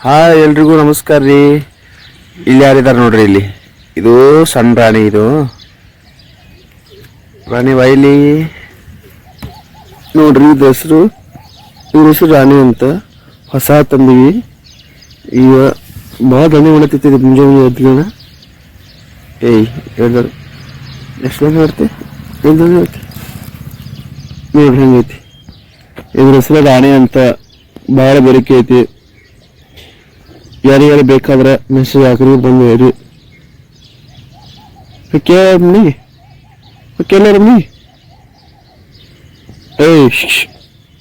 Hi ಎಲ್ರಿಗೂ ನಮಸ್ಕಾರ ರೀ. ಇಲ್ಲಿ ಯಾರಿದ್ದಾರೆ ನೋಡ್ರಿ ಇಲ್ಲಿ? ಇದು ಸಣ್ಣ ರಾಣಿ ಇದು. ರಾಣಿ ವೈಲಿ. ನೋಡ್ರಿ ಇದು ಹೆಸರು. ಇವ್ರ ಹೆಸರು ರಾಣಿ ಅಂತ. ಹೊಸ ತಂದಿವಿ. ಈಗ ಭಾಳ ದಣಿ ಮಾಡತ್ತಿತ್ತು ಮುಂಜಾನೆ ಎದ್ಗಣ ಏಯ್ ಹೇಳ್ದಾರು ಎಷ್ಟು ದಣಿ ಮಾಡ್ತಿ ಎಲ್ಲಿ ದಣಿ ಮಾಡ್ತೆ ನೋಡ್ರಿ ಹೆಂಗೈತಿ ಇದ್ರ ಹೆಸರು ರಾಣಿ ಅಂತ ಭಾಳ ಬೇಡಿಕೆ ಐತಿ. ಯಾರಿಗಾರ ಬೇಕಾದ್ರೆ ಮೆಸೇಜ್ ಹಾಕ್ರಿ, ಬಂದು ಹೇಳಿ ಕೇಳಿ ಕೇಳಿ ಏಯ್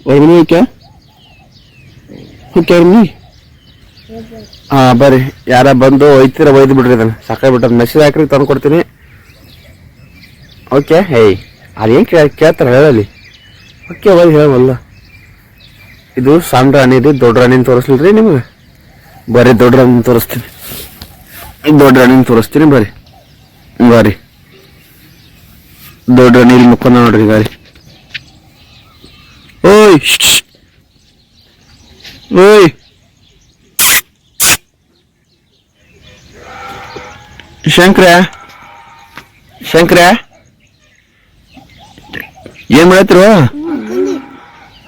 ಅವ್ರ ಮನೆ ಓಕೆ ಓಕೆ ಮನಿ ಹಾ, ಬರ್ರಿ. ಯಾರ ಬಂದು ಒಯ್ತೀರ ಒಯ್ದು ಬಿಡ್ರಿ ಅದನ್ನ. ಸಾಕಾಗ್ಬಿಟ್ಟದ ಮೆಸೇಜ್ ಹಾಕ್ರಿ, ತಂದು ಕೊಡ್ತೀನಿ. ಓಕೆ ಹೇಯ್ ಅದೇನು ಕೇಳ, ಕೇಳ್ತಾರೆ ಹೇಳಲಿ ಓಕೆ ಒಯ್ದು ಹೇಳವಲ್ಲ ಇದು ಸಣ್ಣ ರಾಣಿ ರೀ ದೊಡ್ಡ ರಾಣಿನ ರೀ ನಿಮಗೆ? ಬರ್ರಿ ದೊಡ್ಡ ರಾಣಿನ ತೋರಿಸ್ತೀನಿ. ದೊಡ್ಡ ರಾಣಿನ ತೋರಿಸ್ತೀನಿ ಬರ್ರಿ. ಬರ್ರಿ. ದೊಡ್ಡ ರಾಣಿ ಇಲ್ಲಿ ನೋಡ್ರಿ ಗಾರಿ ಓಯ್ ಓಯ್. ಶಂಕ್ರ ಶಂಕ್ರ. ಏನ್ ಮಾಡತ್ರು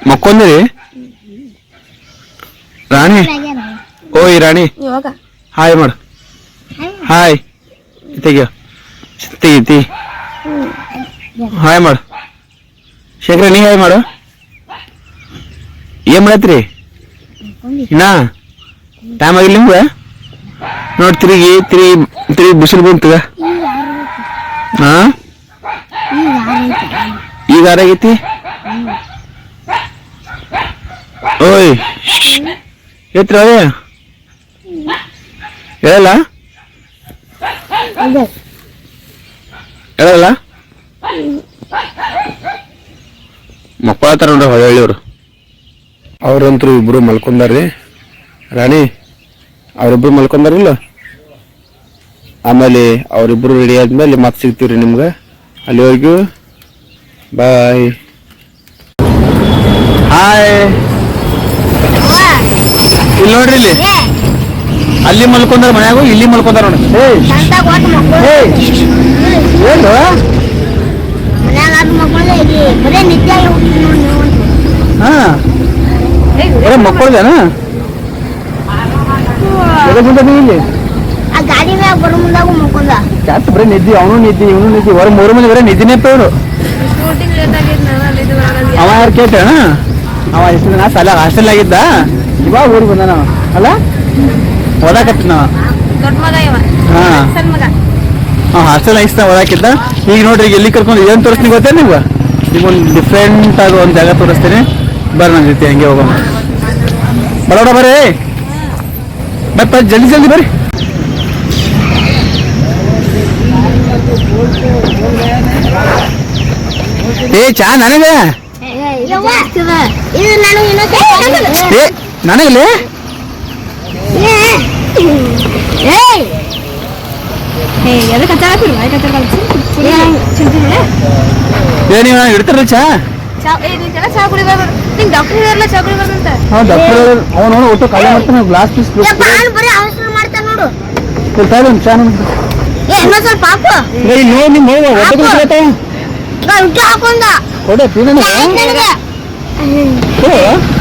ಮಕ್ಕೊಂದಿರಿ ರಾಣಿ. ಓಯ್ ರಾಣಿ. ಇವಾಗ? ಹಾಯ್ ಮಾಡು. ಹಾಯ್ ತೆಗಿಯೋ ತೆಗಿತಿ ಹಾಯ್ ಮಾಡು. ಶೇಖರ ನೀ ಹಾಯ್ ಮಾಡು. ಏನ್ ಮಾಡತ್ರಿ? ಇನ್ನ? ಟೈಮ್ ಆಗಿಲ್ಲ ನಿಮ್ಗ? ನೋಡಿ ತಿರುಗಿ ತಿರುಗಿ ತಿರುಗಿ ಬಿಸಿಲು ಬಂತು ಹಾ? ಈಗ ಆರಾಗೈತಿ? ಓಯ್ ಅವೇ ಹೇಳಲ್ಲ? ಹೇಳಲ್ಲ? ಮಕ್ಕಳತ್ತಾರ ನೋಡ್ರಿ ಹೊಳ್ಳಿಯವರು ಅವ್ರಂತರೂ ಇಬ್ರು ಮಲ್ಕೊಂಡಾರ್ರಿ. ರಾಣಿ ಅವರಿಬ್ರು ಮಲ್ಕೊಂಡಾರಿಲ್ಲ? ಆಮೇಲೆ ಅವರಿಬ್ರು ರೆಡಿ ಆದ್ಮೇಲೆ ಮತ್ತೆ ಸಿಗ್ತೀವ್ರಿ ನಿಮ್ಗೆ. ಅಲ್ಲಿವರೆಗೂ ಬಾಯ್. ಹಾಯ್ ಇಲ್ಲಿ ನೋಡ್ರಿ ಇಲ್ಲಿ. ಅಲ್ಲಿ ಮಲ್ಕೊಂಡಾರ ಮನ್ಯಾಗ ಇಲ್ಲಿ ಮಲ್ಕೊಂಡಾರ ನೋಡಿ. ಹಾ ಮಕ್ಕಳದೇನಾ ಇಲ್ಲಿ? ಜಾಸ್ತಿ ಬರೀ ನಿದ್ದಿ ಅವನು ನಿದ್ದಿ ಇವನು ನಿದ್ದಿ. ಹೊರ ಮೂರು ಮಂದಿ ಬರೀ ನಿದ್ದಿನೇ ಇವರು ಅವ ಯಾರು ಕೇಳ್ತಾನ? ಅವ ಎಷ್ಟು ದಿನ ಸಾಲ ಹಾಸ್ಟೆಲ್ ಆಗಿದ್ದ ಇವಾಗ ಊರಿಗೆ ಬಂದಾನ ಅವ. ಅಲ್ಲ? ಓದಾಕತ್ತ ನಾವ ದೊಡ್ಡ ಮಗ ಇವ. ಹಾ. ಸಣ್ಣ ಮಗ. ಅವ ಹಾಸ್ಟೆಲ್ ಆಗಿಸ್ತಾ ಓದಾಕಿದ್ದ ಈಗ ನೋಡ್ರಿ ಈಗ ಎಲ್ಲಿ ಕರ್ಕೊಂಡು ಏನ್ ತೋರಿಸ್ತೀನಿ ಗೊತ್ತೇ ನೀವು? ಈಗ ಒಂದು ಡಿಫ್ರೆಂಟ್ ಆಗ ಒಂದ್ ಜಾಗ ತೋರಿಸ್ತೀನಿ. ಬರ್ರಿ ನನ್ ಜೊತೆ ಹಂಗೆ ಹೋಗೋಣ. ಬರೋಣ ಬರ್ರಿ. ಮತ್ತ ಜಲ್ದಿ ಜಲ್ದಿ ಬರ್ರಿ. ಏ ಚಾ ನನಗೆ? ಯವ್ವ, ಇದು ನಾನು ಇನ್ನೊಂದು ಏಯ್! ಏ ಚಿಂತಿಲ್ಲ ಏ. ನೀವು ಇಡ್ತಾರಲ್ಲ ಚಾ? ಚಾ ಏ ಚಾ ಕುಡಿಬಾರ್ದು ನಿಂಗೆ ಡಾಕ್ಟರ್ ಇದಾರಲ್ಲ ಚಾ ಅಂತ. ಹಾಂ ಡಾಕ್ಟರ್ ಅವ್ನು ನೋಡಿ ಒಟ್ಟು ಖಾಲಿ ಮಾಡ್ತಾನೆ ಗ್ಲಾಸ್ ಪೀಸ್ ಯಪ್ಪ ನಾನು ಬರೀ ಅವಸರ ಮಾಡ್ತಾನೆ ನೋಡು. ಒಂದು ಚಾ ನೋಡಿ ಏ ಇನ್ನೊಂದ್ ಸ್ವಲ್ಪ ಹಾಕು. ಏ ನೋಡಿ ನಿಮ್ಮ ಉಲ್ಟಾ ಹಾಕೊಂಡ ಕೊಡೆ ಪೀನ ನನಗೆ.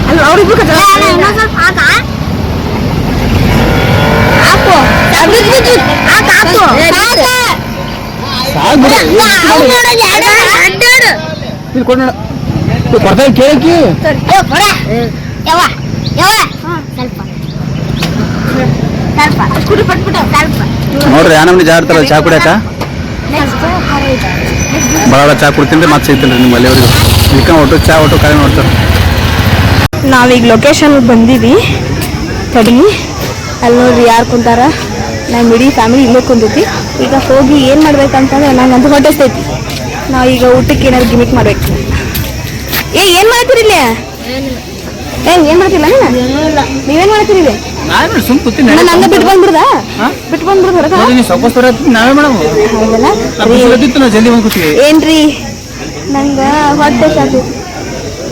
ಅಲ್ಲ ಅವ್ರಿಬ್ರು ಕಚ್ಚ ಇನ್ನೊಂದ್ ಸ್ವಲ್ಪ ಹಾಕ. ನೋಡ್ರಿ ಯಾನವನಿ ನಮ್ನಿ ಜಾಡ್ತಾರ ಚಾ ಕುಡಿಯಾಕ ಭಾಳ ಚಾ ಕುಡ್ತೀನಿ, ಮತ್ತೆ ಸಿಗ್ತೀನಿ ರೀ ನಿಮ್ಮ ಅಲ್ಲಿವರೆಗೂ ಇದಕ್ಕೆ ಒಟ್ಟು ಚಾ, ಒಟ್ಟು ಖಾಲಿ ನೋಡ್ತಾರೆ. ನಾವೀಗ ಲೊಕೇಶನ್ ಬಂದೀವಿ. ತಡಿ ಅಲ್ಲಿ ನೋಡ್ರಿ ಯಾರು ಕುಂತಾರ. ನಮ್ಮ ಇಡೀ ಫ್ಯಾಮಿಲಿ ಇಲ್ಲೇ ಕುಂತೈತಿ ಈಗ ಹೋಗಿ ಏನು ಮಾಡ್ಬೇಕಂತಂದ್ರೆ ನಂಗಂತೂ ಹೊಟ್ಟೆಸ್ತೈತಿ ನಾವು ಈಗ ಊಟಕ್ಕೆ ಏನಾದ್ರು ಗಿಮಿಕ್ ಮಾಡ್ಬೇಕು. ಏ ಏನು ಮಾಡ್ತೀರಿ ಇಲ್ಲಿ? ಏ ಏನು ಮಾಡ್ತಿಲ್ಲ ನೀವೇನು ಮಾಡ್ತೀರಿ ಇಲ್ಲಿ? ನಾನು ಸುಮ್ ಕೂತೀನಿ. ನಾನು ಹಂಗ ಬಿಟ್ಟು ಬಂದ್ಬಿಡ್ದ? ಬಿಟ್ಟು ಬಂದ್ಬಿಡ್ದ ಹೊರಗ? ಸೌಕೋಸ್ತರ ನಾವೇ ಮೇಡಮ್ ಹೌದಲ್ಲ ನಾವು ಜಲ್ದಿ ಬಂದು ಕೂತೀವಿ ಏನ್ರಿ? ನಂಗೆ ಹೊಟ್ಟೆ ಸಾಕು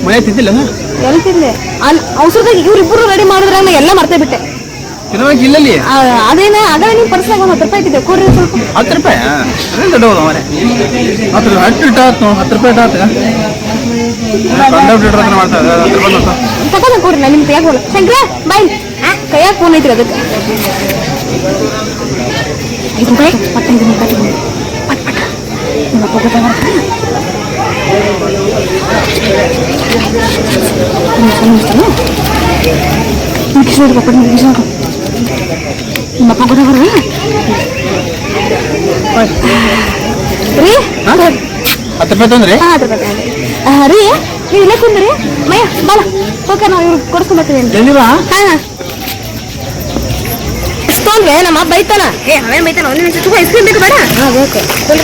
ಮನೆ ತಿದ್ದಿಲ್ಲ ಎಲ್ಲಿ ತಿಂದೆ? ಅವಸರದಾಗ ಇವ್ರಿಬ್ರು ರೆಡಿ ಮಾಡಿದ್ರೆ ಎಲ್ಲ ಮರ್ತೇ ಬಿಟ್ಟೆ. ತಿನ್ಬೇಕು ಇಲ್ಲಲ್ಲಿ? ಅದೇನ ಅದೇ ಪರ್ಸ್ನಾಗ ಒಂದು ಹತ್ತು ರೂಪಾಯಿ ಇಟ್ಟಿದ್ದೆ ಕೊಡ್ರಿ ಸ್ವಲ್ಪ. ಹತ್ತು ರೂಪಾಯಿ? ಅದೇನು ಅವರೇ ಹತ್ತು ರೂಪಾಯಿ ಹತ್ತು ಇಟ್ಟು ಆತು ಹತ್ತು ರೂಪಾಯಿ ಇಟ್ಟು ಆತು ಹತ್ರ ಮಾಡ್ತಾರೆ ಹತ್ತು ರೂಪಾಯಿ ತಗೊಂಡ್ ಕೊಡ್ರಿ ನಾನು ನಿಮ್ಮ ಕೈಯಾಗ ಹೋಗ್ಲ. ಶಂಕರ ಬಾಯ್ ಕೈಯಾಗ ಫೋನ್ ಐತ್ರಿ ಅದಕ್ಕೆ. ಐದು ರೂಪಾಯಿ ಪಟ್ಟಂಗೆ ಪಟ್ ಪಟ್ ನಿಮ್ಮ ಅಪ್ಪ ಗೊತ್ತಾಗ ಕಿಶೋರ್ ಪಪ್ಪ. ರೀ? ಹತ್ತು ರೂಪಾಯಿ ತಂದ್ರಿ ಹಾ ಬಗ್ಗೆ ಆ, ರೀ ನೀವು ಇಲ್ಲೇ ಕುಂದ್ರಿ. ಮಯ್ಯ ಬಾಲ ಓಕೆ ನಾವು ಇವ್ರಿಗೆ ಕೊಡಿಸ್ಕೊಂಬರ್ತೀವಿ ಹಾ. ಇಷ್ಟೊಂದ್ರೆ ನಮ್ಮ ಅಪ್ಪ ಬೈತಾನ. ಏ ಅವೇನ್ ಬೈತಾನ? ಒಂದ್ ನಿಮಿಷ ತಗೋ ಐಸ್ ಕ್ರೀಮ್ ಬೇಕು ಬೇಡ? ಹಾ ಬೇಕು. ಪಟ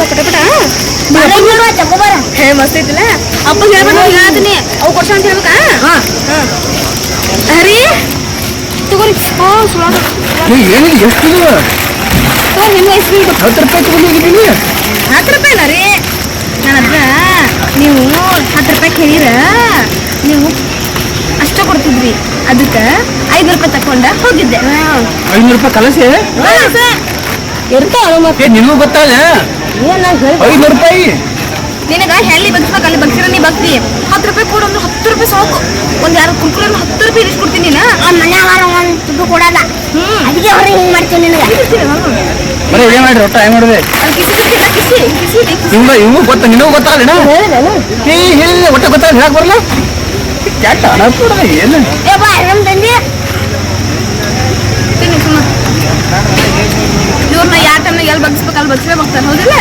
ಹೇ. ಮಸ್ತ್ ಐತಿಲ್ಲ ಅಪ್ಪ ಹೇಳ್ಬೇಕು ಹೇಳ್ತೀನಿ. ಅವು ಕೊಡ್ಸ ಅಂತ ಹೇಳ್ಬೇಕಾ? ಹಾ. ರೀ? ತಗೋರಿ. ಓ ಸುಳ್ಳು ಏನಿದೆ ಎಷ್ಟು ಇದು? ತಗೋ ನಿಮ್ಗೆ ಐಸ್ ಕ್ರೀಮ್ ಹತ್ತು ರೂಪಾಯಿ ತಗೊಂಡಿದ್ದೀನಿ ಹತ್ತು ರೂಪಾಯಿ ಅಲ್ಲ ರೀ. ನನ್ನ ಹತ್ರ ನೀವು ಹತ್ತು ರೂಪಾಯಿ ಕೇಳಿರ ನೀವು ಅಷ್ಟು ಕೊಡ್ತಿದ್ರಿ. ಅದಕ್ಕೆ ಐನೂರು ರೂಪಾಯಿ ತಕೊಂಡ ಹೋಗಿದ್ದೆ. ಐನೂರು ರೂಪಾಯಿ ಕಲಸೆ? ಇರ್ತಾವ ಏ ನಿನಗೂ ಗೊತ್ತಾಗ ಐನೂರು ರೂಪಾಯಿ? ನಿನಗ ಎಲ್ಲಿ ಬಗ್ಸ್ಬೇಕು ಅಲ್ಲಿ ಬಗ್ಸಿರ ನೀ ಬಗ್ತಿ ಹತ್ತು ರೂಪಾಯಿ ಕೊಡು ಅಂದ್ರೆ ಹತ್ತು ರೂಪಾಯಿ ಸಾಕು. ಒಂದ್ ಯಾರು ಕುರ್ಕುರೆ ಹತ್ತು ರೂಪಾಯಿ ಇರಿಸಿ ಕೊಡ್ತೀನಿ ನೀನು ಮನ್ಯಾಗ ಒಂದ್ ತುದ್ದು ಕೊಡಲ್ಲ. ಅದಕ್ಕೆ ಹೊರಗೆ ಹಿಂಗ್ ಮಾಡ್ತೀನಿ ನಿನಗೆ. ಬರೀ ಇದೇ ಮಾಡ್ರಿ ಒಟ್ಟ ಹೆಂಗ್ ಮಾಡಿದೆ ಇವು ಗೊತ್ತ? ನಿನಗೂ ಗೊತ್ತಾಗಲ್ಲ ಏ ಹೇಳಿದೆ ಒಟ್ಟ ಗೊತ್ತಾಗ ಹೇಳಕ್ ಬರಲ್ಲ ಕೆಟ್ಟ ಅನಸ್ಬಿಡದ ಏನು? ಏ ಬಾ ನಮ್ ತಂದೆ ತಿನ್ನಿ ಸುಮ್ಮ. ಇವ್ರನ್ನ ಯಾವ ಟೈಮ್ನಾಗ ಎಲ್ಲಿ ಬಗ್ಸ್ಬೇಕು ಅಲ್ಲಿ ಬಗ್ಸೇ ಹೌದಿಲ್ಲ?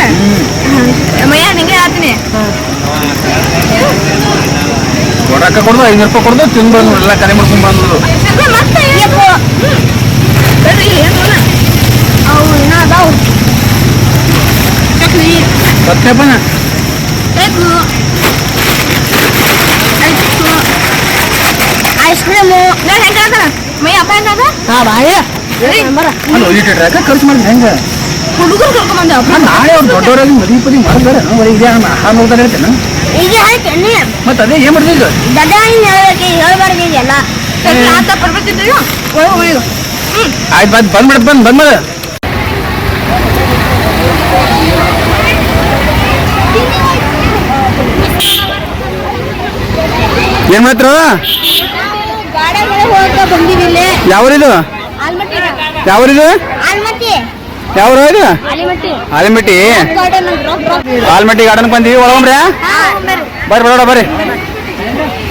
ಮಯ್ಯ ನಿಂಗೆ ಹೇಳ್ತೀನಿ ರೊಕ್ಕ ಕೊಡ್ದು, ಐನೂರು ರೂಪಾಯಿ ಕೊಡ್ದು ತಿಂದು ಬಂದು ಎಲ್ಲ ಕರೆ ಮಾಡ್ಕೊಂಡ್ ಬಂದ್ರು ಸತ್ಯಪ್ಪನ ಬೇಕು ಐಸ್ ಕ್ರೀಮು ನಾನು ಹೆಂಗ ಮೈ ಅಪ್ಪ ಹೆಂಗ ಹಾ ಬಾಯ ಅಲ್ಲ ಇಟ್ಟು ರೊಕ್ಕ ಖರ್ಚು ಮಾಡಿದ್ರೆ, ಹೆಂಗ? ಹುಡುಗರು ಕರ್ಕೊಂಬಂದೆ ನಾಳೆ ಅವ್ರು ದೊಡ್ಡವರಾಗಿ ಮದುವೆ ಪದಿ ಮಾಡಿದಾರೆ ಬರೀ ನಾನು ಹಾಲು ಹೋಗ್ತಾರೆ ಹೇಳ್ತೇನೆ ಈಗ ಹೇಳ್ತೇನೆ ಮತ್ತೆ ಅದೇ ಏನ್ ಮಾಡ್ತಿದ್ದ ದಡ್ಡ ಹಿಂಗ್ ಹೇಳ್ಬೇಕು ಹೇಳ್ಬಾರ್ದು ಇದೆಲ್ಲ ಚಕ್ಲಿ ಆತ ಬರ್ಬೇಕಿದ್ರಿ ಒಳಗೆ ಒಳಗೆ ಹ್ಮ್. ಆಯ್ತು ಬಂದ್ ಬಂದ್ ಬಿಡಪ್ಪ ಬಂದ್ ಬಂದ್ ಏನ್ ಬಂದಿವಿಲ್ಲಿ ಯಾವ್ರಿದು? ಯಾವ್ರಿದು? ಆಲ್ಮಟ್ಟಿ. ಯಾವ ಇದು? ಆಲಿಮಟ್ಟಿ. ಆಲಮಟ್ಟಿ. ಗಾರ್ಡನ್ ಬಂದಿವಿ ಒಳಗೊಂಬ್ರಿ? ಬರ್ರಿ ಬರ್ರಿ ಬರೋಣ ಬರ್ರಿ.